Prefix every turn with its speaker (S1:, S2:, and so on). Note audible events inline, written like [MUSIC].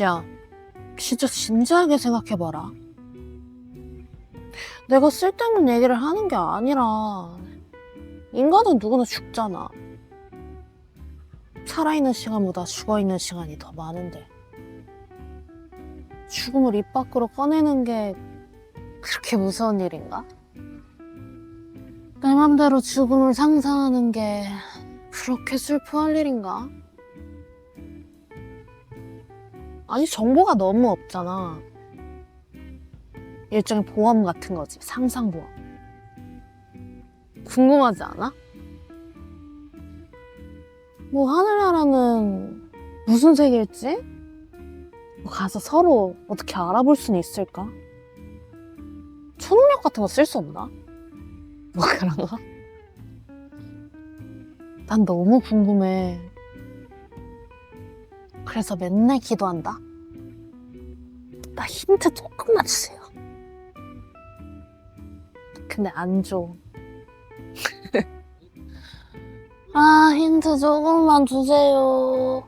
S1: 야, 진짜 진지하게 생각해봐라. 내가 쓸데없는 얘기를 하는 게 아니라, 인간은 누구나 죽잖아. 살아있는 시간보다 죽어있는 시간이 더 많은데. 죽음을 입 밖으로 꺼내는 게 그렇게 무서운 일인가? 내 맘대로 죽음을 상상하는 게 그렇게 슬퍼할 일인가? 아니, 정보가 너무 없잖아. 일종의 보험 같은 거지. 상상보험. 궁금하지 않아? 뭐, 하늘나라는 무슨 색일지? 뭐 가서 서로 어떻게 알아볼 수는 있을까? 초능력 같은 거 쓸 수 없나? 뭐 그런 거? 난 너무 궁금해. 그래서 맨날 기도한다. 나 힌트 조금만 주세요. 근데 안 줘. [LAUGHS] 아, 힌트 조금만 주세요.